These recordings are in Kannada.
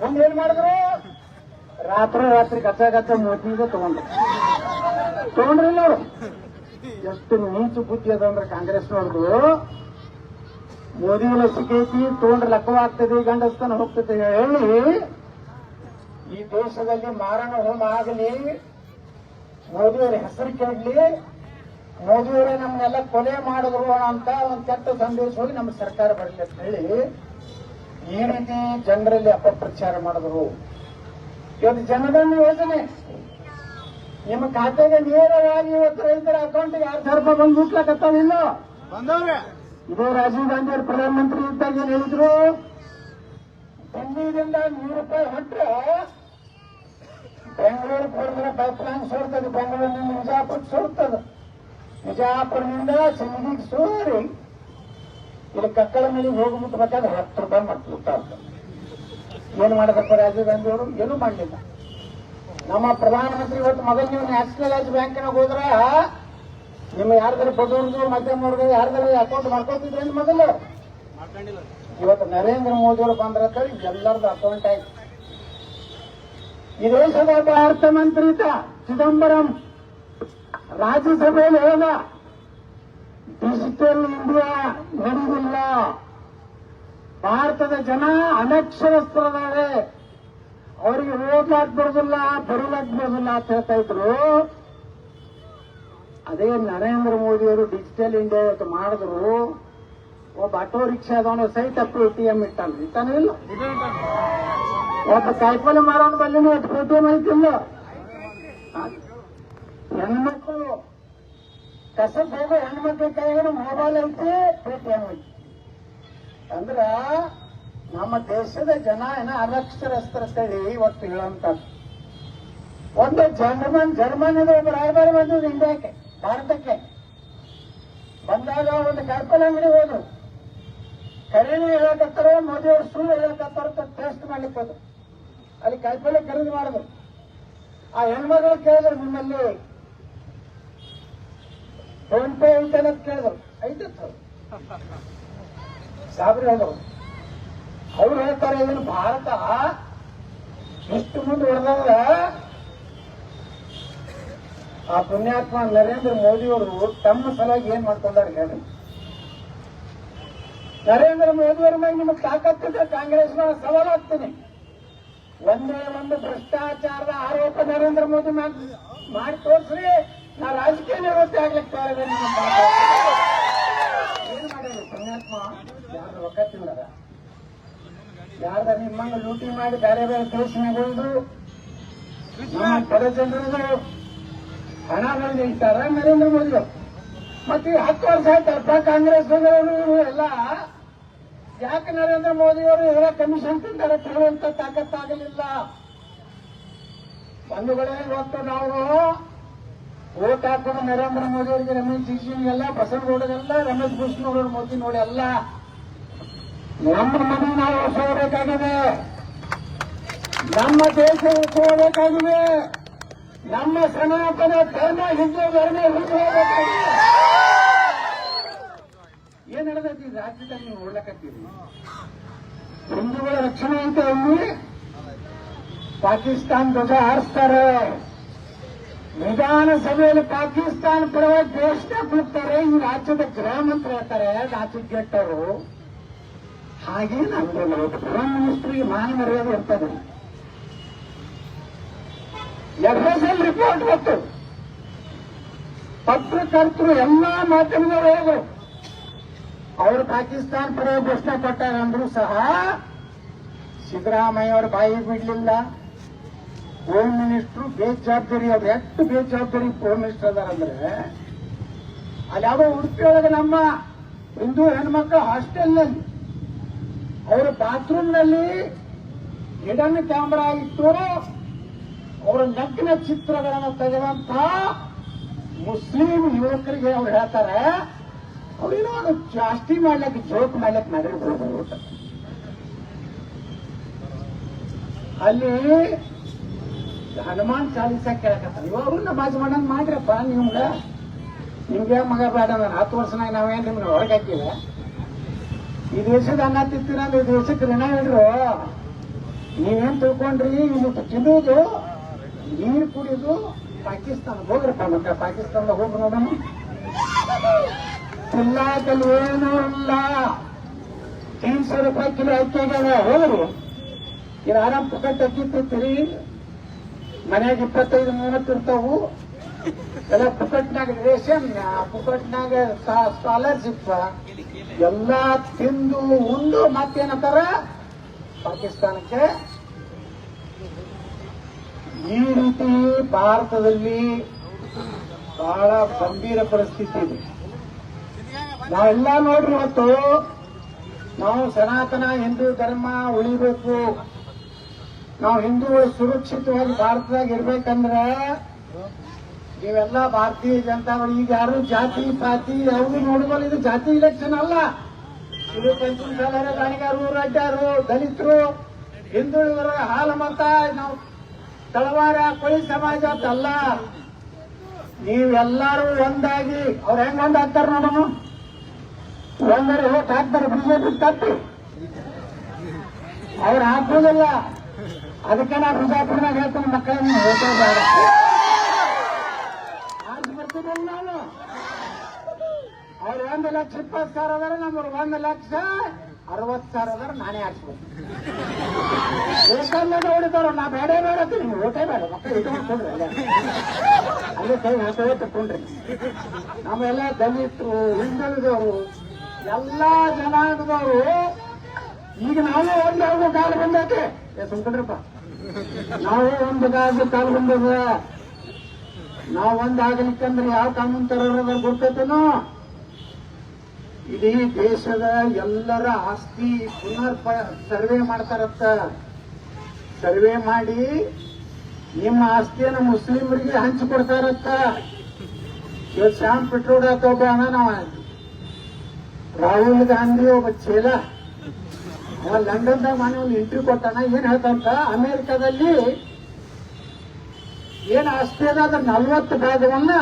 ಮುಂದೆ ಏನ್ ಮಾಡಿದ್ರು? ರಾತ್ರಿ ರಾತ್ರಿ ಕಚ್ಚ ಕಚ್ಚ ಮೋದಿಗೆ ತಗೊಂಡ್ರು. ತಗೊಂಡ್ರಿಲ್ಲ ಅವರು. ಎಷ್ಟು ನೀಚು ಬುದ್ಧಿ ಅದ ಅಂದ್ರೆ ಕಾಂಗ್ರೆಸ್ನವ್ರದ್ದು ಮೋದಿ ಸಿಗೈತಿ ತಗೊಂಡ್ರೆ ಲಕ್ಕವಾಗ್ತದೆ ಗಂಡಸ್ತನ ಹೋಗ್ತದೆ ಹೇಳಿ. ಈ ದೇಶದಲ್ಲಿ ಮಾರಣ ಹೋಮ ಆಗಲಿ, ಮೋದಿಯವರ ಹೆಸರು ಕೇಳಲಿ ಮೋದಿಯವರೇ ನಮ್ಮನ್ನೆಲ್ಲ ಕೊಲೆ ಮಾಡಿದ್ರು ಅಂತ ಒಂದು ಕೆಟ್ಟ ಸಂದೇಶ ಹೋಗಿ ನಮ್ಮ ಸರ್ಕಾರ ಬರಲಿ ಅಂತ ಹೇಳಿ ಈ ರೀತಿ ಜನರಲ್ಲಿ ಅಪಪ್ರಚಾರ ಮಾಡಿದ್ರು? ಇವತ್ತು ಜನಧನ ಯೋಜನೆ. ನಿಮ್ಮ ಖಾತೆಗೆ ನೇರವಾಗಿ ಇವತ್ತು ರೈತರ ಅಕೌಂಟ್ಗೆ ಯಾರು ಧರ್ಮ ರೂಪಾಯಿ ಬಂದು ಮುಟ್ಲಕತ್ತಾವಿಲ್ಲ ಬಂದವ್ರೆ. ಇದೇ ರಾಜೀವ್ ಗಾಂಧಿ ಅವರು ಪ್ರಧಾನಮಂತ್ರಿ ಇದ್ದಾಗ ಏನ್ ಹೇಳಿದ್ರು? ದಿಲ್ಲಿಯಿಂದ ನೂರು ರೂಪಾಯಿ ಹೊಟ್ಟರೆ ಬೆಂಗಳೂರು ಹೋದ್ರೆ ಪೈಪ್ಲೈನ್ ಸೋರ್ತದೆ. ಬೆಂಗಳೂರಿನಿಂದ ಬಿಜಾಪುರ ಸೋರ್ತದೆ. ಬಿಜಾಪುರದಿಂದ ಸಿಂಧಿಗೆ ಸೋರಿ. ಇಲ್ಲಿ ಕಕ್ಕಳ ಮೇಲೆ ಹೋಗಿ ಮುಟ್ಬೇಕಾದ್ರೆ ಹತ್ತು ರೂಪಾಯಿ ಮಾಡ್ತಾ ಏನು ಮಾಡಬೇಕ ರಾಜೀವ್ ಗಾಂಧಿ ಅವರು? ಏನೂ ಮಾಡಲಿಲ್ಲ. ನಮ್ಮ ಪ್ರಧಾನಮಂತ್ರಿ ಇವತ್ತು ಮೊದಲು ನೀವು ನ್ಯಾಷನಲೈಸ್ ಬ್ಯಾಂಕಿನಾಗ ಹೋದ್ರ, ನಿಮ್ಮ ಯಾರ್ದಾರು ಬಡವ್ರದ್ದು ಮಧ್ಯಮ ವರ್ಗದ ಯಾರ್ದಾರು ಅಕೌಂಟ್ ಮಾಡ್ಕೊತಿದ್ರೆ ಮೊದಲು ಮಾಡ್ಕೊಂಡಿಲ್ಲ ಇವತ್ತು ನರೇಂದ್ರ ಮೋದಿ ಅವರು ಬಂದ್ರ ಎಲ್ಲರದ್ದು ಅಕೌಂಟ್ ಆಯ್ತು. ಈ ದೇಶದ ಅರ್ಥಮಂತ್ರಿ ಚಿದಂಬರಂ. ರಾಜ್ಯಸಭೆಯಲ್ಲಿ ಹೋದ ಡಿಜಿಟಲ್ ಇಂಡಿಯಾ ನಡೆದಿಲ್ಲ ಭಾರತದ ಜನ ಅನಕ್ಷರಸ್ಥರದಾರೆ ಅವರಿಗೆ ಓದ್ಲಾಕ್ ಬರೋದಿಲ್ಲ ಬರಲಾಕ್ ಬರೋದಿಲ್ಲ ಅಂತ ಹೇಳ್ತಾ ಇದ್ರು. ಅದೇ ನರೇಂದ್ರ ಮೋದಿ ಅವರು ಡಿಜಿಟಲ್ ಇಂಡಿಯಾ ಇವತ್ತು ಮಾಡಿದ್ರು. ಒಬ್ಬ ಆಟೋ ರಿಕ್ಷಾದವನು ಸಹಿತ ಪೇಟಿಎಂ ಇಟ್ಟಾನ. ಇಟ್ಟಾನು ಇಲ್ಲ? ಒಬ್ಬ ಕಾಯಿಪಲ್ಲೆ ಮಾರೋನ್ ಬಲ್ಲಿನೂ ಪೇಟಿಎಂ ಐತಿಲ್ಲ ಹೆಣ್ಮಕ್ಳು ಕಸಬ್ ಹೋಗೋ ಹೆಣ್ಮಕ್ಳ ಕೈಗಳು ಮೊಬೈಲ್ ಐತಿ ಪೇಟಿಎಂ ಐತಿ. ಅಂದ್ರ ನಮ್ಮ ದೇಶದ ಜನ ಏನ ಅನಕ್ಷರಸ್ಥರ ತಳಿ ಇವತ್ತು ಹೇಳಂತ ಒಂದು ಜರ್ಮನ್, ಜರ್ಮನಿದ ಒಬ್ಬ ರಾಯಭಾರಿ ಬಂದಿದ್ರು ಇಂಡಿಯಾಕ್ಕೆ, ಭಾರತಕ್ಕೆ. ಬಂದಾಗ ಒಂದು ಕಾಯಿಪಲ್ ಅಂಗಡಿ ಹೋದ್ರು. ಕರೆನೇ ಹೇಳಕತ್ತಾರ, ಮೋದಿ ಅವ್ರು ಸುಳ್ಳು ಹೇಳಕತ್ತಾರ ಟೆಸ್ಟ್ ಮಾಡ್ಲಿಕ್ಕೆ ಹೋದ್ರು. ಅಲ್ಲಿ ಕಾಯಿಪಲ್ಲೆ ಖರೀದಿ ಮಾಡಿದ್ರು. ಆ ಹೆಣ್ಮಗಳು ಕೇಳಿದ್ರು, ನಿಮ್ಮಲ್ಲಿ ಫೋನ್ ಪೇ ಐತೆ ಅಂತ ಕೇಳಿದ್ರು ಐತೆ ಸಾಬ್ರು ಹೇಳಿದ್ರು ಅವ್ರು ಹೇಳ್ತಾರೆ, ಇದನ್ನು ಭಾರತ ಎಷ್ಟು ಮುಂದೆ ಹೊಡೆದಾಗ ಆ ಪುಣ್ಯಾತ್ಮ ನರೇಂದ್ರ ಮೋದಿ ಅವರು ತಮ್ಮ ಸಲುವಾಗಿ ಏನ್ ಮಾಡ್ಕೊಂಡಾರ ಹೇಳಿ. ನರೇಂದ್ರ ಮೋದಿ ಅವರ ಮೇಲೆ ನಿಮಗೆ ತಾಕತ್ತಿದ್ರೆ ನ ಸವಾಲು ಹಾಕ್ತೀನಿ ಒಂದೇ ಒಂದು ಭ್ರಷ್ಟಾಚಾರದ ಆರೋಪ ನರೇಂದ್ರ ಮೋದಿ ಮಾಡಿ ತೋರಿಸ್ರಿ. ನಾ ರಾಜಕೀಯ ನಿವೃತ್ತಿ ಆಗ್ಲಿಕ್ಕೆ ಕಾರಣ. ಏನ್ ಮಾಡಿದ್ರು ಪುಣ್ಯಾತ್ಮ ಯಾರು ರೊಕ್ಕ ತಿನ್ನದ ಯಾರ ನಿಮ್ಮಂಗ ಲೂಟಿ ಮಾಡಿ ಬೇರೆ ಬೇರೆ ದೇಶನಾಗೊಳ್ದು ನಮ್ಮ ಬಡ ಜನರು ಹಣ ಇಟ್ಟಾರ ನರೇಂದ್ರ ಮೋದಿ. ಮತ್ತೆ ಹತ್ತು ವರ್ಷ ಆಯ್ತು. ಕಾಂಗ್ರೆಸ್ ಎಲ್ಲ. ಯಾಕೆ ನರೇಂದ್ರ ಮೋದಿ ಅವರು ಇವರ ಕಮಿಷನ್ ತಿಂತಾರೆ ತಗೊಳ್ಳುವಂತ ತಾಕತ್ತಾಗಲಿಲ್ಲ? ಬಂಧುಗಳೇ, ಇವತ್ತು ನಾವು ಓಟ್ ಹಾಕೋದು ನರೇಂದ್ರ ಮೋದಿ ಅವರಿಗೆ ರಮೇಶ್ ಜಿಜಿಗೆಲ್ಲ ಬಸವಗೌಡಗೆಲ್ಲ ರಮೇಶ್ ಕೃಷ್ಣವ್ರ ಮೋದಿ ನೋಡಿ ಅಲ್ಲ ನಮ್ಮ ಮನೆ ನಾವು ಉಳಿಸೋಬೇಕಾಗಿದೆ ನಮ್ಮ ದೇಶ ಉಳಿಸೋಬೇಕಾಗಿದೆ ನಮ್ಮ ಸನಾತನ ಧರ್ಮ, ಹಿಂದೂ ಧರ್ಮ ಏನ್ ನಡೆದೈತಿ ರಾಜ್ಯದಲ್ಲಿ ನೀವು ನೋಡ್ಲಕತ್ತೀರಿ. ಹಿಂದೂಗಳ ರಕ್ಷಣೆ ಅಂತ ಅಲ್ಲಿ ಪಾಕಿಸ್ತಾನ ಧ್ವಜ ಹಾರಿಸ್ತಾರೆ. ವಿಧಾನಸಭೆಯಲ್ಲಿ ಪಾಕಿಸ್ತಾನ ಪರವಾಗಿ ಘೋಷಣೆ ಕೂಗ್ತಾರೆ, ಈ ರಾಜ್ಯದ ಗೃಹ ಮಂತ್ರಿ ಹೇಳ್ತಾರೆ ರಾಜ್ಯ ಗೆಟ್ಟವರು ಹಾಗೆ ನಮ್ಗೆ ಪ್ರಧಾನ ಮಿನಿಸ್ಟರ್ಗೆ ಮಾನ ಮರ್ಯಾದೆ ಇರ್ತದೆ. ಎಫ್ ಎಸ್ ಎಲ್ ರಿಪೋರ್ಟ್ ಬಂತು ಪತ್ರಕರ್ತರು ಎಲ್ಲಾ ಮಾಧ್ಯಮದವರು ಹೇಳಿದ್ರು. ಅವರು ಪಾಕಿಸ್ತಾನ ಪರ ಘೋಷಣೆ ಕೊಟ್ಟಾರೆ ಅಂದ್ರೂ ಸಹ ಸಿದ್ದರಾಮಯ್ಯ ಅವರು ಬಾಯಿ ಬಿಡ್ಲಿಲ್ಲ. ಹೋಮ್ ಮಿನಿಸ್ಟ್ರು ಬೇಜವಾಬ್ದಾರಿ ಅವ್ರು ಎಷ್ಟು ಬೇಜವಾಬ್ದಾರಿ ಹೋಮ್ ಮಿನಿಸ್ಟರ್ ಅದಾರ ಅಂದ್ರೆ, ಅಲ್ಲಿ ಯಾವ ಉಡುಪಿ ನಮ್ಮ ಹಿಂದೂ ಹೆಣ್ಮಕ್ಳು ಹಾಸ್ಟೆಲ್ನಲ್ಲಿ, ಅವರ ಬಾತ್ರೂಮ್ನಲ್ಲಿ ಹಿಡನ್ ಕ್ಯಾಮ್ರಾ ಇಟ್ಟು ಅವರ ನಗ್ನ ಚಿತ್ರಗಳನ್ನು ತೆಗೆದಂತ ಮುಸ್ಲಿಂ ಯುವಕರಿಗೆ ಅವ್ರು ಹೇಳ್ತಾರೆ ಅವ್ರೇನೋ ಅದು ಜಾಸ್ತಿ ಮಾಡ್ಲಿಕ್ಕೆ, ಜೋಕ್ ಮಾಡ್ಲಿಕ್ಕೆ ನಡೆದು ಅಲ್ಲಿ ಹನುಮಾನ್ ಚಾಲೀಸ ಕೇಳಕತ್ತಾನ ಇವಾಗ ನಮಾಜ್ ಮಾಡಂಗ್ ಮಾಡ್ರಪ್ಪ ನಿಮ್ಗ ನಿಮ್ಗೆ ಮಗ ಬೇಡ ನಾನು ಹತ್ತು ವರ್ಷನಾಗ ನಾವೇನ್ ನಿಮ್ಗೆ ಹೊರಗೆ ಹಾಕಿಲ್ಲ. ಈ ದೇಶದ ಅನ್ನ ತಿಂತೀನಂದ್ರೆ ಇದು ದೇಶಕ್ಕೆ ಋಣ ಹೇಳ್ರು. ನೀವೇನ್ ತಿಳ್ಕೊಂಡ್ರಿ? ಇಲ್ಲಿ ತಿನ್ನುವುದು ನೀರು ಕುಡಿದು ಪಾಕಿಸ್ತಾನ ಹೋಗ್ರಪ್ಪ ಮತ್ತೆ ಪಾಕಿಸ್ತಾನದಾಗ ಹೋಗಿ ನೋಡೋಣ. ತಿನ್ನಾಕಲ್ಲಿ ಏನೂ ಇಲ್ಲ. ತೀನ್ ರೂಪಾಯಿ ಕಿಲೋ ಅಕ್ಕಿ ಹೋಗ್ರಿ. ಇದು ಆರಾಮ್ ಪುಕ್ಕಟ್ ಅಕ್ಕಿ ತಿಂತೀರಿ? ಮನ್ಯಾಗ ಇಪ್ಪತ್ತೈದು, ಮೂವತ್ತು ಇರ್ತಾವು. ಎಲ್ಲ ಪುಕ್ಕಟ್ನಾಗ ರೇಷನ್ ಪುಕ್ಕಟ್ನಾಗ ಸ್ಕಾಲರ್ಶಿಪ್ ಎಲ್ಲ ತಿಂದು, ಉಂಡು, ಮತ್ತೇನಂತಾರ? ಪಾಕಿಸ್ತಾನಕ್ಕೆ. ಈ ರೀತಿ ಭಾರತದಲ್ಲಿ ಬಹಳ ಗಂಭೀರ ಪರಿಸ್ಥಿತಿ ಇದೆ. ನಾವೆಲ್ಲ ನೋಡ್ರಿ ಇವತ್ತು ನಾವು ಸನಾತನ ಹಿಂದೂ ಧರ್ಮ ಉಳಿಬೇಕು. ನಾವು ಹಿಂದೂಗಳು ಸುರಕ್ಷಿತವಾಗಿ ಭಾರತದಾಗ ಇರ್ಬೇಕಂದ್ರ ನೀವೆಲ್ಲ ಭಾರತೀಯ ಜನತಾಗಳು ಈಗ ಯಾರು ಜಾತಿ, ಪಾತಿ ಯಾವುದು ನೋಡಬಲ್ಲ ಇದು ಜಾತಿ ಇಲೆಕ್ಷನ್ ಅಲ್ಲ. ಇದು ಪಂಚಮಸಾಲರ ಗಾಣಿಗಾರರು ರಡ್ಡಾರು ದಲಿತರು ಹಿಂದುಳಿದರ ಹಾಲು ಮತ, ನಾವು ತಳವಾರ ಕೊಳಿ ಸಮಾಜ ಅಂತಲ್ಲ. ನೀವೆಲ್ಲಾರು ಒಂದಾಗಿ, ಅವ್ರು ಹೆಂಗ್ ಒಂದ್ ಹಾಕ್ತಾರ ನೋಡೋಣ ಒಂದರೆ ಓಟ್ ಬಿಜೆಪಿ ತಪ್ಪಿ. ಅವ್ರು ಅದಕ್ಕೆ ನಾನು ಬಿಜಾಪುರನಾಗ ಹೇಳ್ತೇನೆ, ಮಕ್ಕಳನ್ನ ಹೇಳ್ತೇನೆ ಬೇಡ ಆಗಿ ಬರ್ತಿದ್ದಲ್ಲ ನಾನು. ಅವ್ರು ಒಂದು ಲಕ್ಷ ಇಪ್ಪತ್ತು ಸಾವಿರ ಅದಾರ, ನಮ್ಮವ್ರು ಒಂದು ಲಕ್ಷ ಅರವತ್ತು ಸಾವಿರ ಅದಾರ, ನಾನೇ ಹಾಕ್ಬೇಕು ಏಕಂದ್ರೆ ಹೊಡಿತಾರ ನಾ ಬೇಡ ಬೇಡ ನಿಮ್ಗೆ ಓಟೇ ಬೇಡ, ಮಕ್ಕಳು ಇಟ್ಕೊಂಡ್ರಿ ಅಲ್ಲೇ. ಅಲ್ಲೇ ಕೈ ಹಾಕವೇ ತಕೊಂಡ್ರಿ ನಮ್ಮೆಲ್ಲ ದಲಿತರು, ಹಿಂದುಳಿದವರು, ಎಲ್ಲಾ ಜನಾಂಗದವರು, ಈಗ ನಾವು ಒಂದು ಕಾಲ ಬಂದೈತೆ. ಸುಮ್ಕೊಂಡ್ರಪ್ಪ. ನಾವು ಒಂದು ಕಾಲ ಕಾಲ ಬಂದದ ನಾವು ಒಂದ್ ಆಗ್ಲಿಕ್ಕಂದ್ರೆ ಯಾವ ಕಾನೂನು ತರೋದ ಗೊತ್ತೈತೇನೋ ಇಡೀ ದೇಶದ ಎಲ್ಲರ ಆಸ್ತಿ ಪುನರ್ ಸರ್ವೆ ಮಾಡ್ತಾರತ್ತ. ಸರ್ವೆ ಮಾಡಿ ನಿಮ್ಮ ಆಸ್ತಿಯನ್ನು ಮುಸ್ಲಿಮರಿಗೆ ಹಂಚಿಕೊಡ್ತಾರತ್ತ ಇವತ್ತು ಶ್ಯಾಮ್ ಪೆಟ್ರೋಲ್ ಒಬ್ಬ ನಾವು ರಾಹುಲ್ ಗಾಂಧಿ ಒಬ್ಬ ಚೇಲ ಅವ ಲಂಡನ್ದಾಗ ಮನೆ ಒಂದು ಇಂಟರ್ವ್ಯೂ ಕೊಟ್ಟಾನ. ಏನ್ ಹೇಳ್ತಂತ ಅಮೆರಿಕದಲ್ಲಿ ಏನ್ ಆಸ್ತಿ ಅದ ಅದ್ರ ನಲ್ವತ್ತು ಭಾಗವನ್ನ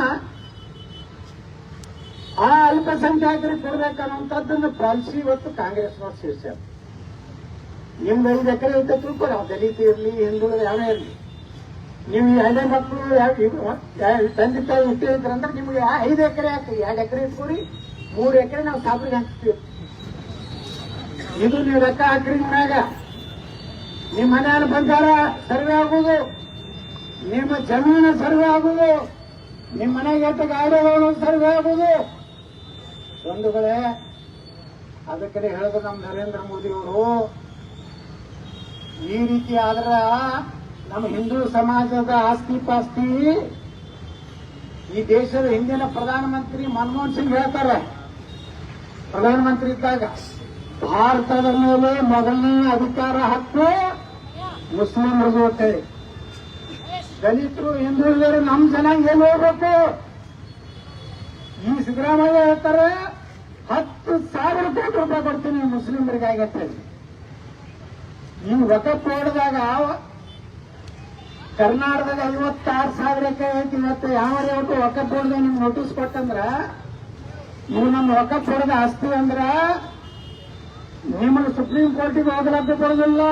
ಆ ಅಲ್ಪಸಂಖ್ಯಾತರಿಗೆ ಕೊಡ್ಬೇಕನ್ನುವಂಥದ್ದನ್ನು ಪಾಲಿಸಿ ಇವತ್ತು ಕಾಂಗ್ರೆಸ್ನವ್ರು ಸೇರಿಸ್ಯಾರ. ನಿಮ್ದು ಐದು ಎಕರೆ ಅಂತ ತಿಳ್ಕೊಡಿ ಅವ್ ದಲಿತ ಇರ್ಲಿ, ಹಿಂದುಳಿದ ಯಾವೇ ಇರ್ಲಿ. ನೀವು ಹಳೆ ಮಕ್ಕಳು ತಂದೆ ತಾಯಿ ಇಟ್ಟಿದ್ರಂದ್ರೆ ನಿಮ್ಗೆ ಐದು ಎಕರೆ ಹಾಕಿ, ಎರಡು ಎಕರೆ ಇಟ್ಕೊಡಿ, ಮೂರು ಎಕರೆ ನಾವು ಸಾಬ್ರಿಗೆ ಹಾಕ್ತೀವಿ ಇದು ನೀವು ಲೆಕ್ಕ ಹಾಕ್ರಿ ಮನ್ಯಾಗ. ನಿಮ್ಮ ಮನೆಯಲ್ಲಿ ಬಂದಾರ ಸರ್ವೆ ಆಗುದು ನಿಮ್ಮ ಜಮೀನು ಸರ್ವೆ ಆಗುದು ನಿಮ್ಮ ಮನೆಗೆ ಎತ್ತ ಗಾಡಿಗಳು ಸರ್ವೆ ಆಗುದು ಬಂಧುಗಳೇ, ಅದಕ್ಕೆ ಹೇಳಿದ್ರು ನಮ್ಮ ನರೇಂದ್ರ ಮೋದಿ ಅವರು ಈ ರೀತಿ ಆದ್ರ ನಮ್ಮ ಹಿಂದೂ ಸಮಾಜದ ಆಸ್ತಿ ಪಾಸ್ತಿ ಈ ದೇಶದ ಹಿಂದಿನ ಪ್ರಧಾನಮಂತ್ರಿ ಮನಮೋಹನ್ ಸಿಂಗ್ ಹೇಳ್ತಾರೆ. ಪ್ರಧಾನಮಂತ್ರಿ ಇದ್ದಾಗ ಭಾರತದ ಮೇಲೆ ಮೊದಲನೇ ಅಧಿಕಾರ ಹಕ್ಕು ಮುಸ್ಲಿಮರ ಜೊತೆ ದಲಿತರು ಹಿಂದುಳಿದರು ನಮ್ಮ ಜನಾಂಗ ಏನು ಹೋಗ್ಬೇಕು? ಈ ಸಿದ್ದರಾಮಯ್ಯ ಹೇಳ್ತಾರೆ, ಹತ್ತು ಸಾವಿರ ಕೋಟಿ ರೂಪಾಯಿ ಕೊಡ್ತೀನಿ ಮುಸ್ಲಿಮರಿಗೆ ಆಗತ್ತೆ ಈ ವಕಫ್ ಹೊಡೆದಾಗ ಕರ್ನಾಟಕದಾಗ ಐವತ್ತಾರು ಸಾವಿರ ಎಕರೆ ಐತಿ, ಇವತ್ತು ಯಾವ ವಕಫ್ ಹೊಡೆದ ನಿಮ್ಗೆ ನೋಟಿಸ್ ಕೊಟ್ಟಂದ್ರ ನೀವು ನಮ್ಮ ಒಕ್ಕ ಹೊಡೆದ ಆಸ್ತಿ ಅಂದ್ರ ನಿಮ್ಮನ್ನು ಸುಪ್ರೀಂ ಕೋರ್ಟಿಗೆ ಹೋಗಲಾಗ್ದೆ ಬರೋದಿಲ್ಲ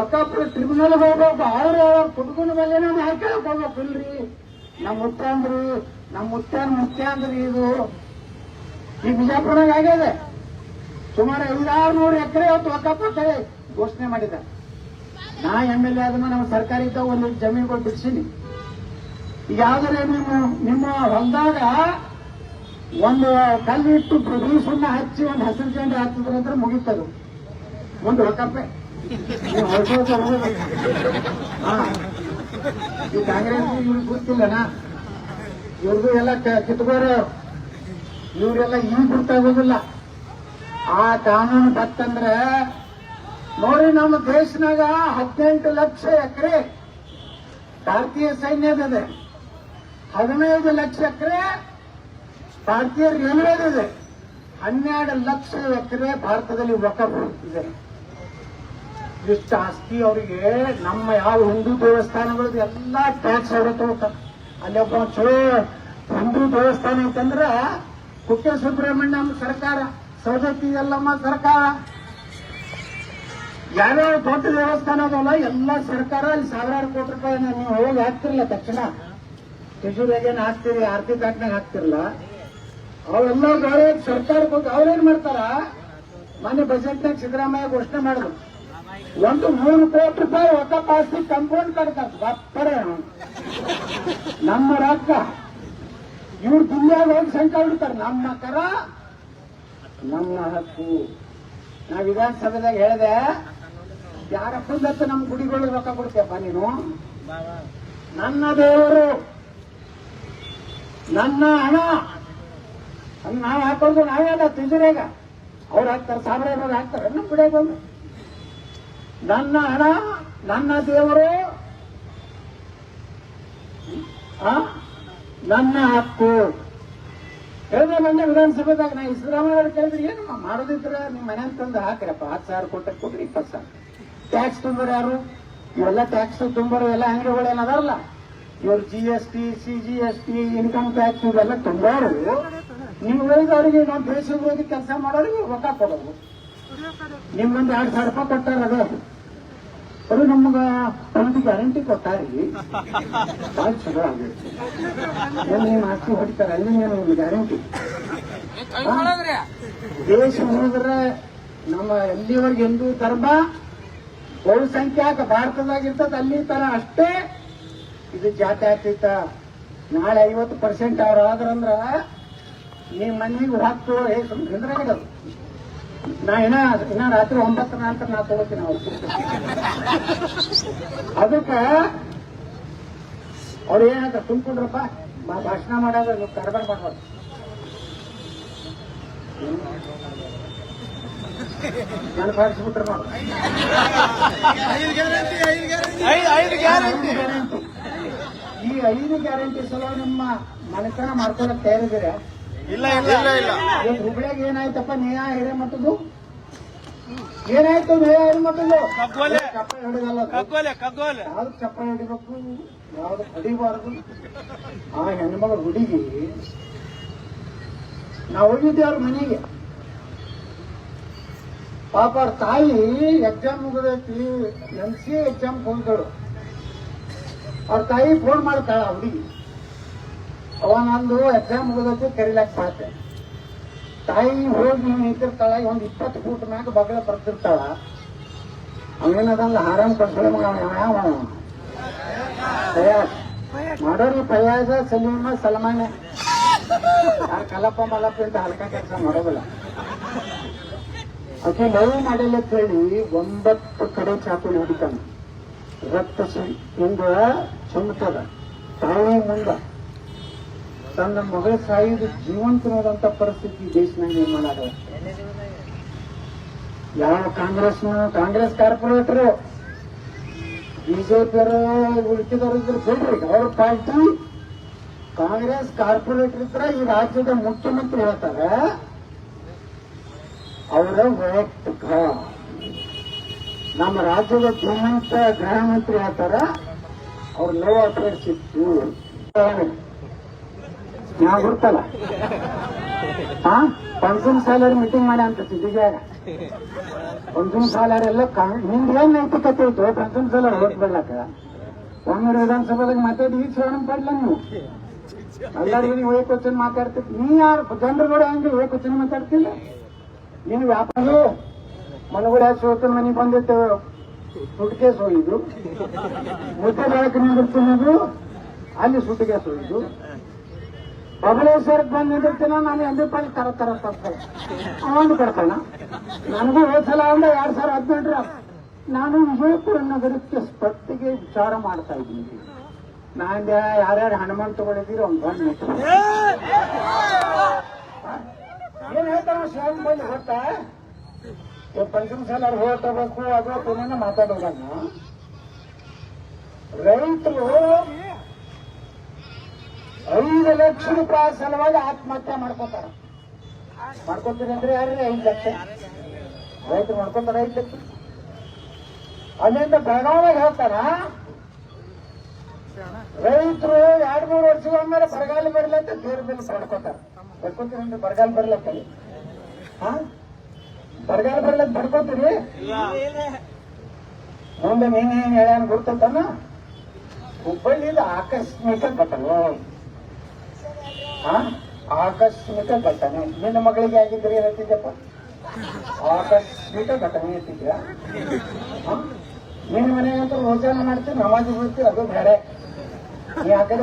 ಒಕ್ಕಪ್ಪ ಟ್ರಿಬ್ಯುನಲ್ ಹೋಗ್ಬೇಕು ಅವ್ರು ಕುಟುಂಬದ ಮೇಲೆ ನಾವು ಹಾಕಕ್ ಹೋಗ್ಬೇಕು ನಮ್ಮ ಮುತ್ತಂದ್ರಿ ನಮ್ಮ ಮುತ್ತನ್ ಮುತ್ಯಾಂದ್ರಿ ಇದು ಈ ಬಿಜಾಪುರನಾಗ ಆಗಿದೆ. ಸುಮಾರು ಐದಾರು ನೂರು ಎಕರೆ ಹೊತ್ತು ಒಕ್ಕಪ್ಪ ಹೇಳಿ ಘೋಷಣೆ ಮಾಡಿದ. ನಾ ಎಂ ಎಲ್ ಎ ಆದ್ಮೇಲೆ ನಮ್ಮ ಸರ್ಕಾರಿ ಇದ್ದಾಗ ಒಂದು ಜಮೀನುಗಳು ಬಿಡಿಸೀನಿ. ಈಗ ಯಾವ್ದಾರೆ ನಿಮ್ಮ ನಿಮ್ಮ ಹೊಲದಾಗ ಒಂದು ಕಲ್ಲಿಟ್ಟು ಸುಣ್ಣ ಹಚ್ಚಿ ಒಂದು ಹಸಿರು ಜೆಂಡ ಹಾಕಿದ್ರೆ ಅಂದ್ರೆ ಮುಗೀತದು. ಒಂದು ರೊಕ್ಕಪ್ಪೆ ಈ ಕಾಂಗ್ರೆಸ್ ಇವ್ರಿಗೆ ಗೊತ್ತಿಲ್ಲನಾ? ಇವ್ರದ್ದು ಎಲ್ಲ ಕಿತ್ಕೋರು. ಇವರೆಲ್ಲ ಈಗ ಗೊತ್ತಾಗೋದಿಲ್ಲ ಆ ಕಾನೂನು ಬತ್ತಂದ್ರೆ ನೋಡಿ ನಮ್ಮ ದೇಶನಾಗ ಹದಿನೆಂಟು ಲಕ್ಷ ಎಕರೆ ಭಾರತೀಯ ಸೈನ್ಯದ ಹದಿನೈದು ಲಕ್ಷ ಎಕರೆ ಭಾರತೀಯ ಇದೆ? ಹನ್ನೆರಡು ಲಕ್ಷ ಎಕರೆ ಭಾರತದಲ್ಲಿ ವಕಫ್ ಇದೆ. ಇಷ್ಟು ಆಸ್ತಿ ಅವರಿಗೆ ನಮ್ಮ ಯಾವ ಹಿಂದೂ ದೇವಸ್ಥಾನಗಳದ್ದು ಎಲ್ಲ ಟ್ಯಾಕ್ಸ್ ಅವರು ತಗೋತಾರೆ. ಅಲ್ಲಿ ಒಬ್ಬ ಚಲೋ ಹಿಂದೂ ದೇವಸ್ಥಾನ ಐತಂದ್ರ ಕುಕ್ಕೆ ಸುಬ್ರಹ್ಮಣ್ಯಂ ಸರ್ಕಾರ, ಸವದತ್ತಿ ಎಲ್ಲಮ್ಮ ಸರ್ಕಾರ. ಯಾವ್ಯಾವ ದೊಡ್ಡ ದೇವಸ್ಥಾನ ಅದಲ್ಲ, ಎಲ್ಲ ಸರ್ಕಾರ ಅಲ್ಲಿ ಸಾವಿರಾರು ಕೋಟಿ ರೂಪಾಯಿ ನೀವು ಹೋಗಿ ಹಾಕ್ತಿರಲ್ಲ ತಕ್ಷಣ. ತಿಜೂರಿಗೇನು ಹಾಕ್ತೀರಿ ಆರ್ತಿ ತಾಟ್ನಾಗ ಹಾಕ್ತಿರಲ್ಲ ಅವೆಲ್ಲ ಬೇರೆ ಸರ್ಕಾರ ಹೋಗಿ ಅವ್ರೇನ್ ಮಾಡ್ತಾರ? ಮೊನ್ನೆ ಬಜೆಟ್ನಾಗ ಸಿದ್ದರಾಮಯ್ಯ ಘೋಷಣೆ ಮಾಡಿದ್ರು. ಒಂದು ಮೂರು ಕೋಟಿ ರೂಪಾಯಿ ಹೊಸ ಪಾಸ್ತಿ ಕಂಪೌಂಡ್ ಕಟ್ತಾರೆ. ಬಪ್ಪರೆ ನಮ್ಮ ರಾಜ್ಯ ಇವ್ರು ದುನಿಯಾಗ ಹೋಗಿ ಶಂಕ ಹಿಡಿತಾರೆ. ನಮ್ಮ ಕರ, ನಮ್ಮ ಹಕ್ಕು. ನಾ ವಿಧಾನಸಭೆದಾಗ ಹೇಳಿದೆ ಯಾರಪ್ಪಂದತ್ತ ನಮ್ಮ ಗುಡಿಗಳು ರೊಕ್ಕ ಕೊಡ್ತೀಯಪ್ಪ ನೀನು? ನನ್ನ ದೇವರು, ನನ್ನ ಹಣ. ಅದ್ ಹಾಕೊಂಡು ನಾವೇ ಅಲ್ಲ, ತಿಜುರೇಗ. ಅವ್ರು ಹಾಕ್ತಾರೆ ಏನಾದ್ರು ಹಾಕ್ತಾರೆ ನಮ್ಮ ಗುಡಿಯಾಗ ಬಂದು ನನ್ನ ಹಣ, ನನ್ನ ದೇವರು? ನನ್ನ ಹಕ್ಕು. ಹೇಳಿದ್ರೆ ಬಂದೆ ವಿಧಾನಸಭೆದಾಗ, ನಾ ಸಿದ್ದರಾಮಯ್ಯ ಅವ್ರು ಕೇಳಿದ್ರೆ, ಏನು ಮಾಡೋದಿದ್ರೆ? ನಿಮ್ಮ ಮನೆ ತಂದು ಹಾಕ್ರಪ್ಪ, ಹತ್ತು ಸಾವಿರ ಕೊಟ್ಟರೆ ಕೊಡ್ರಿ, ಇಪ್ಪತ್ತು ಸಾವಿರ. ಟ್ಯಾಕ್ಸ್ ತುಂಬೋರು ಯಾರು? ಇವೆಲ್ಲ ಟ್ಯಾಕ್ಸ್ ತುಂಬೋರು ಎಲ್ಲ ಅಂಗಡಿಗಳು ಏನದಾರಲ್ಲ ಇವ್ರು G S T C G S T income tax ಇವೆಲ್ಲ ತುಂಬೋರು ಅವರಿಗೆ ನಾವು ದೇಶ ಹೋಗಿ ಕೆಲಸ ಮಾಡೋರಿಗೆ ರೊಕ್ಕ ಕೊಡೋದು. ನಿಮ್ಗೊಂದು ಎರಡು ಸಾವಿರ ರೂಪಾಯಿ ಕೊಟ್ಟಾರ ಅದು. ಅದು ನಮ್ಗ ಒಂದು ಗ್ಯಾರಂಟಿ ಕೊಟ್ಟಾರಿ ಭಾಳ ಚಲೋ ಏನು ನೀವು ಆಸ್ತಿ ಹೊಡಿತಾರೆ, ಅಲ್ಲಿ ನೀವು ಗ್ಯಾರಂಟಿ? ದೇಶ ಹೋದ್ರೆ ನಮ್ಮ ಎಲ್ಲಿವರೆಗೆ ಹಿಂದೂ ಧರ್ಮ, ಬಹುಸಂಖ್ಯಾತ ಭಾರತದಾಗಿರ್ತದ, ಅಲ್ಲಿ ತರ ಅಷ್ಟೇ. ಇದು ಜಾತಿ ಆಗ್ತಿತ್ತ ನಾಳೆ ಐವತ್ತು ಪರ್ಸೆಂಟ್ ಅವ್ರು ಆದ್ರಂದ್ರ ನಿಮ್ ಮನೆಗೆ ಹತ್ತು ಏ ಬಿಡೋದು ನಾ ಇನ್ನ ಇನ್ನ ರಾತ್ರಿ ಒಂಬತ್ತರ ನಂತರ ನಾ ತಗೋತೀನಿ ಅವ್ರು. ಅದಕ್ಕ ಅವ್ರು ಏನಂತ ತುಂಬಿಕೊಂಡ್ರಪ್ಪ ಭಾಷಣ ಮಾಡೋದು ನೀವು ಕಾರ್ಬಾರ ಮಾಡ್ಬಾರ್ದು ನೋಡಿ. ಐದು ಗ್ಯಾರಂಟಿ ಗ್ಯಾರಂಟಿ. ಈ ಐದು ಗ್ಯಾರಂಟಿ ಸಲ ನಿಮ್ಮ ಮನೆತನ ಮಾಡ್ಕೊಳಕ್ ತಯಾರಿದ್ದೀರ? ಇಲ್ಲ ಇಲ್ಲ ಇಲ್ಲ. ಹುಬ್ಳ್ಯಾಗ ಏನಾಯ್ತಪ್ಪ? ನೇಯ ಹಿರೇಮಠದ್ದು? ಏನಾಯ್ತು ನೇಯ ಹಿರೇಮಠದ್ದು? ಕಗ್ಗೋಲೆ. ಚಪ್ಪಲಿ ಹಿಡಿದಲ್ಲ. ಕಗ್ಗೋಲೆ ಕಗ್ಗೋಲೆ. ಯಾವ್ದು ಚಪ್ಪ ಹಿಡಿಬೇಕು? ಯಾವ್ದು ಹೊಡಿಬಾರ್ದು? ಆ ಹೆಣ್ಮಗಳ ಹುಡುಗಿ ನಾವು ಹೋಗಿದ್ದೆ ಅವ್ರ ಮನೆಗೆ. ಪಾಪ ಅವ್ರ ತಾಯಿ ಎಕ್ಸಾಮ್ ಮುಗಿದೈತಿ ಎಂ ಸಿ ಎಕ್ಸಾಮ್ ಕೇಳು ಅವ್ರ ತಾಯಿ ಫೋನ್ ಮಾಡ್ತಾಳ ಹುಡುಗಿ. ಅವ ನಂದು ಎಕ್ಸಾಮ್ ಮುಗಿದೈತಿ ಕರಿಲಾಕ್ ಸಾಧ್ಯ ತಾಯಿ ಹೋಗಿ ನಿಂತಿರ್ತಾಳ ಒಂದ್ ಇಪ್ಪತ್ತು ಫೂಟ್ ಮ್ಯಾಗ ಬಗಳ ಬರ್ತಿರ್ತಾಳ ಅವನೇನದಲ್ಲ ಆರಾಮ್ ಕಳ್ಸೋಳ ಮಗ ಯಾವ ಮಾಡೋರು ಫಯಾಜ ಸಲೀಮ, ಸಲ್ಮಾನ. ಯಾರು ಕಲಪ್ಪ ಅಂತ ಹಲ್ಕ ಕೆಲಸ ಮಾಡೋದಿಲ್ಲ. ಆಕೆ ಲವ್ ಮಾಡಿಲ್ಲ ಹೇಳಿ ಒಂಬತ್ತು ಕಡೆ ಚಾಕು ಹಿಡಿತಾನೆ. ರಕ್ತ ಹಿಂದ ಚುಮ್ತದ ತಾಯಿ ಮುಂದ. ತನ್ನ ಮಗಳ ಸಾಯುವುದು ಜೀವಂತ ಪರಿಸ್ಥಿತಿ ದೇಶನಾಗ ನಿರ್ಮಾಣ ಆಗ ಯಾವ ಕಾಂಗ್ರೆಸ್ ಕಾಂಗ್ರೆಸ್ ಕಾರ್ಪೊರೇಟರ್ ಬಿಜೆಪಿಯವರು ಉಳಿಕಿದವರು ಇದ್ರೆ ಬಿಡ್ರಿ, ಅವ್ರ ಪಾರ್ಟಿ ಕಾಂಗ್ರೆಸ್ ಕಾರ್ಪೊರೇಟರ್ ಇದ್ರ ಈ ರಾಜ್ಯದ ಮುಖ್ಯಮಂತ್ರಿ ಹೇಳ್ತಾರೆ, ಅವರ ವೈಯಕ್ತಿಕ. ನಮ್ಮ ರಾಜ್ಯದ ಶ್ರೀಮಂತ ಗೃಹ ಮಂತ್ರಿ ಹೇಳ್ತಾರ, ಅವ್ರ ಲೋ ಅಫೇರ್ಸ್ ನಾವು ಗೊತ್ತಲ್ಲ? ಹಾ ಪಂಚಮ್ ಸಾಲರಿ ಮೀಟಿಂಗ್ ಮಾಡಿ ಅಂತ ಸಿದ್ದಿಗ್ಯಾಗ ಪಂಚಮ್ ಸಾಲರಿ ಎಲ್ಲ ನಿಮ್ದು ಏನ್ ನೈತಿಕತೆ ಇತ್ತು? ಪಂಚಮ್ ಸಾಲರ್ ಓಟ್ ಬರ್ಲಾಕ ಒಂದೂರು ವಿಧಾನಸಭೆದಾಗ ಮಾತಾಡಿ ಈಗ ಶ್ರವಣ ಪಡ್ಲ ನೀವು? ಎಲ್ಲರಿಗೂ ಏಕವಚನ ಮಾತಾಡ್ತೀವಿ ನೀ ಯಾರು? ಜನರು ಕೂಡ ಹಂಗೆ ಏಕವಚನ ಮಾತಾಡ್ತಿಲ್ಲ? ನೀನು ವ್ಯಾಪಾರ ಮನಗುಡಿ ಸೋತನ ಮನೆಗೆ ಬಂದಿತ್ತು. ಸುಟ್ಕೇಸ್ ಹೋಗಿದ್ದು ಮುದ್ದೆ ಬೆಳಕು ನಿಂದಿರ್ತಿದ್ದು ಅಲ್ಲಿ ಸುಟ್ಕೇಸ್ ಹೋಗಿದ್ದು ಬಬಲೇಶ್ವರಕ್ಕೆ ಬಂದು ನಿಂದಿರ್ತೀನ ನಾನು ಎಂಬಿ ಪಾಲ್ ತರ ತರ ತರ್ತಾರೆ. ಅವನು ಕೊಡ್ತಾನ ನನಗೂ ಹೋದ್ ಸಲ ಅಂದ್ರೆ ಎರಡ್ ಸಾವಿರ ಹದಿನೆಂಟರ. ನಾನು ವಿಜಯಪುರ ನಗರಕ್ಕೆ ಸ್ಪರ್ಧೆಗೆ ವಿಚಾರ ಮಾಡ್ತಾ ಇದ್ದೀನಿ. ನಾನು ಯಾರ್ಯಾರು ಹನುಮಾನ್ ತಗೊಂಡಿದ್ದೀರಿ ಅವ್ನು ಬಂದು ಏನ್ ಹೇಳ್ತಾನ ಸ್ವಾಮಿ ಬಂದು ಗೊತ್ತಾ ಪಂಚಮ ಸಲ ಹೋಗ್ತಬೇಕು ಅದು ಪುನಃ ಮಾತಾಡೋದನ್ನ ರೈತರು ಐದು ಲಕ್ಷ ರೂಪಾಯಿ ಸಲುವಾಗಿ ಆತ್ಮಹತ್ಯೆ ಮಾಡ್ಕೋತಾರ. ಮಾಡ್ಕೊತೀನಿ ಅಂದ್ರೆ ಯಾರ್ರಿ ಐದು ಲಕ್ಷ. ರೈತರು ಮಾಡ್ಕೋತಾರ ಐದು ಲಕ್ಷ. ಅಲ್ಲಿಂದ ಬೆಳಗಾವಿಗೆ ಹೇಳ್ತಾರ? ರೈತರು ಎರಡ್ ಮೂರು ವರ್ಷಗಳ ಮೇಲೆ ಬರಗಾಲ ಬರಲಿ ಅಂತ ದೇವ್ರ ಮೇಲೆ ಪಡ್ಕೋತಾರ ಪಡ್ಕೋತೀರಿ ಅಂದ್ರೆ ಬರಗಾಲ ಬರ್ಲತ್ತ ಹಾ? ಬರಗಾಲ ಬರ್ಲಕ್ ಬಡ್ಕೋತೀರಿ? ಮುಂದೆ ನೀನೇನ್ ಹೇಳ್ಯಾನ ಗುರ್ತತನ ಹುಬ್ಬಳ್ಳಿಯಿಂದ ಆಕಸ್ಮಿಕ ಘಟನೆ. ಹಾ ಆಕಸ್ಮಿಕ ಘಟನೆ. ನಿನ್ನ ಮಗಳಿಗೆ ಆಗಿದ್ರೆ ಏನಂತಿದ್ದಪ್ಪ ಆಕಸ್ಮಿಕ ಘಟನೆ ಹೇಳ್ತಿದ್ಯಾ ಹಾ? ನಿನ್ನ ಮನೆಗಂತೂ ರೋಜಾನ ಮಾಡ್ತೀವಿ ನಮಾಜ್ ಬಿಡ್ತೀವಿ ಅದು ಬೇರೆ ನೀ ಆ ಕಡೆ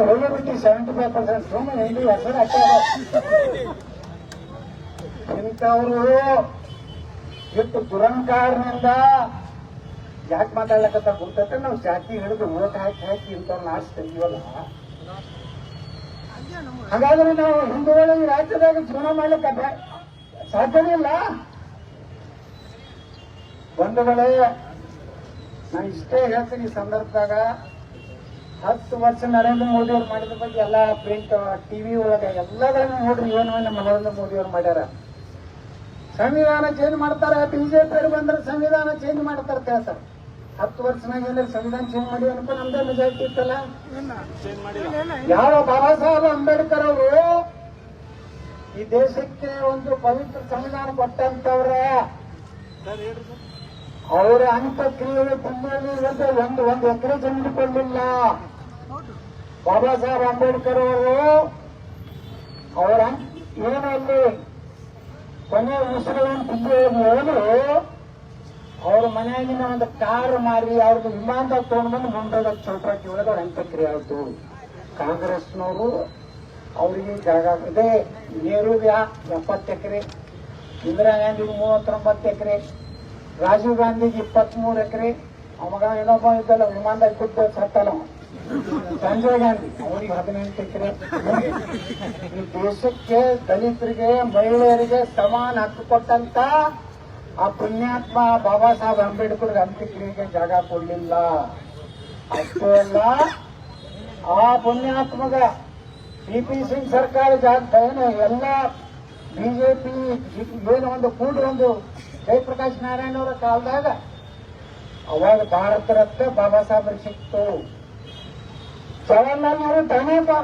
ಸೆವೆಂಟಿ ಫೈವ್ ಪರ್ಸೆಂಟ್ ಸುಮ್ಮನೆ ಇಲ್ಲಿ ಹೆಸರು ಹಾಕ್ಯಾರ. ಇಂಥವ್ರು ಎಷ್ಟು ದುರಂಕಾರನಿಂದ ಯಾಕೆ ಮಾತಾಡ್ಲಕತ್ತ ಗೊತ್ತೈತೆ ನಾವು ಜಾತಿ ಹಿಡಿದು ಓಟ್ ಹಾಕಿ ಹಾಕಿ ಇಂಥವ್ರನ್ನ ಆರ್ಸಿ ತೆಗಿವಲ್ಲ ಹಾಗಾದ್ರೆ ನಾವು ಹಿಂದೂಗಳು ಈ ರಾಜ್ಯದಾಗ ಜೀವನ ಮಾಡ್ಲಿಕ್ಕೆ ಸಾಧ್ಯನೇ ಇಲ್ಲ? ಬಂಧುಗಳೇ, ನಾನು ಇಷ್ಟೇ ಹೇಳ್ತೀನಿ ಈ ಸಂದರ್ಭದಾಗ. ಹತ್ತು ವರ್ಷ ನರೇಂದ್ರ ಮೋದಿ ಅವ್ರು ಮಾಡಿದ ಬಗ್ಗೆ ಎಲ್ಲ ಪ್ರಿಂಟ್ ಟಿವಿ ಒಳಗೆ ಎಲ್ಲದನ್ನು ನೋಡ್ರಿ. ಏನು ನರೇಂದ್ರ ಮೋದಿ ಅವ್ರು ಮಾಡ್ಯಾರ. ಸಂವಿಧಾನ ಚೇಂಜ್ ಮಾಡ್ತಾರೆ. ಬಿಜೆಪಿ ಅವ್ರು ಬಂದ್ರೆ ಸಂವಿಧಾನ ಚೇಂಜ್ ಮಾಡ್ತಾರೆ ಹೇಳ್ತಾರೆ. ಹತ್ತು ವರ್ಷನಾಗ ಏನಾರ ಸಂವಿಧಾನ ಚೇಂಜ್ ಮಾಡಿ ಅನ್ಕ ನಮ್ದೇ ಮೆಜಾರಿಟಿ ಇತ್ತಲ್ಲ? ಯಾವ ಬಾಬಾ ಸಾಹೇಬ್ ಅಂಬೇಡ್ಕರ್ ಅವರು ಈ ದೇಶಕ್ಕೆ ಒಂದು ಪವಿತ್ರ ಸಂವಿಧಾನ ಕೊಟ್ಟಂತವ್ರೆ. ಅವರ ಅಂತ್ಯಕ್ರಿಯೆಗೆ ತುಂಬಲ್ಲಿ ಒಂದು ಒಂದು ಒಂದು ಎಕರೆ ಜಮೀನು ಕೊಡಲಿಲ್ಲ. ಬಾಬಾ ಸಾಹೇಬ್ ಅಂಬೇಡ್ಕರ್ ಅವರು ಅವರ ಏನು ಕೊನೆಯ ಕೊನೆ ಉಸಿರುಗಳನ್ನು ತುಂಬಿ ಹೋದ್ರು. ಅವ್ರ ಮನೆಯಾಗಿನ ಒಂದು ಕಾರ್ ಮಾರಿ ಅವ್ರದ್ದು ವಿಮಾನದಾಗ ತೊಗೊಂಡ್ಬಂದು ಬಂದು ಮುಂದಾಗ ಚೌಟ್ರಾಕಿ ಒಳಗೆ ಅವ್ರ ಅಂತ್ಯಕ್ರಿಯೆ ಆಯ್ತು. ಕಾಂಗ್ರೆಸ್ನವರು ಅವರಿಗೆ ಜಾಗ ಇದೆ. ನೆಹರುಗೆ ಎಪ್ಪತ್ತು ಎಕರೆ, ಇಂದಿರಾ ಗಾಂಧಿಗೆ ಮೂವತ್ತೊಂಬತ್ತು ಎಕರೆ, ರಾಜೀವ್ ಗಾಂಧಿಗೆ ಇಪ್ಪತ್ಮೂರು ಎಕರೆ, ಅವಾಗ ಇನ್ನೊಬ್ಬ ಇದ್ದಲ್ಲ ವಿಮಾನದಾಗ ಕೊಟ್ಟು ಸತ್ತಲ್ಲ. ಸಂಜಯ್ ಗಾಂಧಿ ಅವರಿಗೆ ಹದಿನೆಂಟು ಎಕರೆ. ಈ ದೇಶಕ್ಕೆ ದಲಿತರಿಗೆ, ಮಹಿಳೆಯರಿಗೆ ಸಮಾನ ಹಕ್ಕು ಕೊಟ್ಟಂತ ಆ ಪುಣ್ಯಾತ್ಮ ಬಾಬಾ ಸಾಹೇಬ್ ಅಂಬೇಡ್ಕರ್ ಅಂತ್ಯಕ್ರಿಯೆಗೆ ಜಾಗ ಕೊಡಲಿಲ್ಲ. ಅಷ್ಟೇ ಅಲ್ಲ, ಆ ಪುಣ್ಯಾತ್ಮಗ ಪಿ ಸಿಂಗ್ ಸರ್ಕಾರ ಜಾಗ ಏನು ಎಲ್ಲ ಬಿಜೆಪಿ ಏನು ಒಂದು ಕೂಡು ಒಂದು ಜಯಪ್ರಕಾಶ್ ನಾರಾಯಣ ಅವರ ಕಾಲದಾಗ ಅವಾಗ ಭಾರತ ರತ್ನ ಬಾಬಾ ಸಾಹೇಬ್ರಿಗೆ ಸಿಕ್ತು. ಜವಾಹರ್ಲಾಲ್ ನೆಹರು ಬಾ